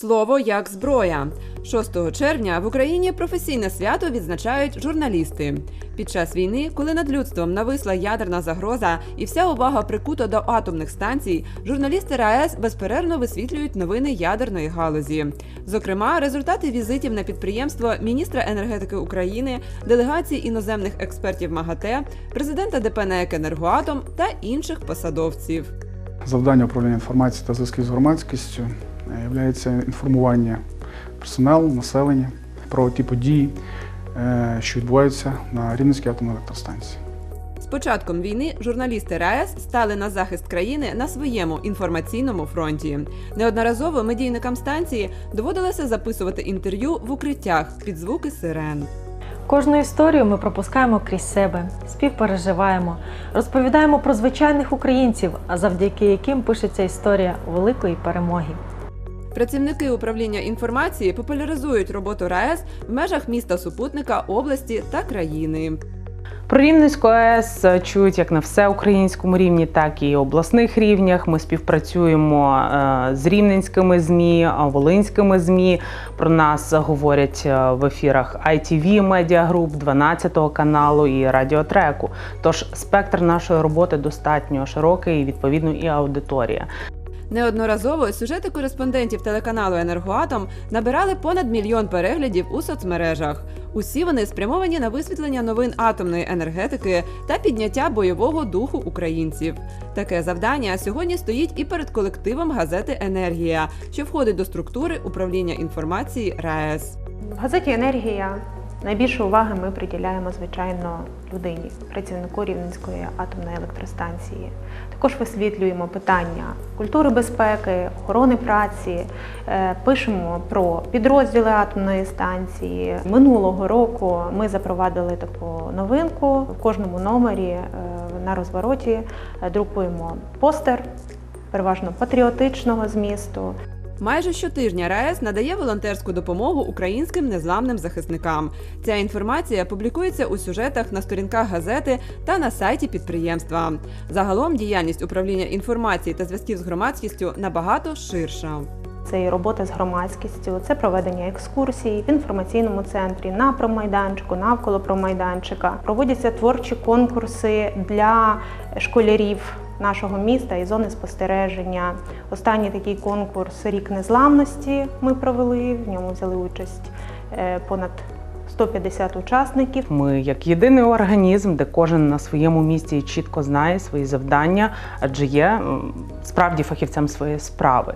Слово як зброя. 6 червня в Україні професійне свято відзначають журналісти. Під час війни, коли над людством нависла ядерна загроза і вся увага прикута до атомних станцій, журналісти РаЕС безперервно висвітлюють новини ядерної галузі. Зокрема, результати візитів на підприємство міністра енергетики України, делегації іноземних експертів МАГАТЕ, президента ДП «НЕК Енергоатом та інших посадовців. Завдання управління інформації та зв'язків з громадськістю є інформування персоналу, населення про ті події, е, що відбуваються на Рівненській атомній електростанції. З початком війни журналісти РаЕС стали на захист країни на своєму інформаційному фронті. Неодноразово медійникам станції доводилося записувати інтерв'ю в укриттях під звуки сирен. Кожну історію ми пропускаємо крізь себе, співпереживаємо, розповідаємо про звичайних українців, а завдяки яким пишеться історія великої перемоги. Працівники управління інформації популяризують роботу РаЕС в межах міста супутника, області та країни. Про Рівненську АЕС чують як на всеукраїнському рівні, так і рівнях. рівнях. Ми співпрацюємо е, з рівненськими ЗМІ, волинськими ЗМІ. Про нас говорять е, в ефірах ITV Media Group, 12 каналу і Радіотреку. Тож спектр нашої роботи достатньо широкий, і відповідно і аудиторія. Неодноразово сюжети кореспондентів телеканалу Енергоатом набирали понад мільйон переглядів у соцмережах. Усі вони спрямовані на висвітлення новин атомної енергетики та підняття бойового духу українців. Таке завдання сьогодні стоїть і перед колективом газети Енергія, що входить до структури управління інформації РаЕС. В газеті Енергія найбільше уваги ми приділяємо, звичайно, людині, працівнику Рівненської атомної електростанції. Також висвітлюємо питання культури безпеки, охорони праці, е, пишемо про підрозділи атомної станції. Минулого року ми запровадили таку новинку в кожному номері е, на розвороті е, друкуємо постер, переважно патріотичного змісту. Майже щотижня РаЕС надає волонтерську допомогу українським незламним захисникам. Ця інформація публікується у сюжетах на сторінках газети та на сайті підприємства. Загалом діяльність управління інформації та зв'язків з громадськістю набагато ширша. Це і робота з громадськістю, це проведення екскурсій в інформаційному центрі, на промайданчику, навколо промайданчика. Проводяться творчі конкурси для школярів нашого міста і зони спостереження. Останній такий конкурс Рік незламності ми провели. В ньому взяли участь е, понад 150 учасників. Ми як єдиний організм, де кожен на своєму місці чітко знає свої завдання, адже є справді фахівцем своєї справи.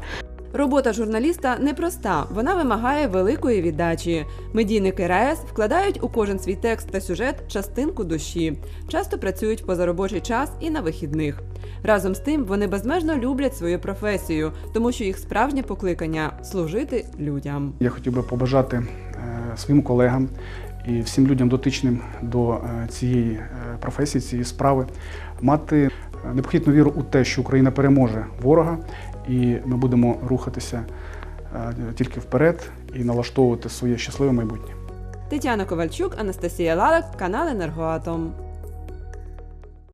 Робота журналіста непроста, вона вимагає великої віддачі. Медійники РаЕС вкладають у кожен свій текст та сюжет частинку душі. Часто працюють позаробочий час і на вихідних. Разом з тим вони безмежно люблять свою професію, тому що їх справжнє покликання служити людям. Я хотів би побажати е, своїм колегам і всім людям дотичним до е, цієї е, професії, цієї справи, мати непохитну віру у те, що Україна переможе ворога, і ми будемо рухатися е, тільки вперед і налаштовувати своє щасливе майбутнє. Тетяна Ковальчук, Анастасія Лалак, канал Енергоатом.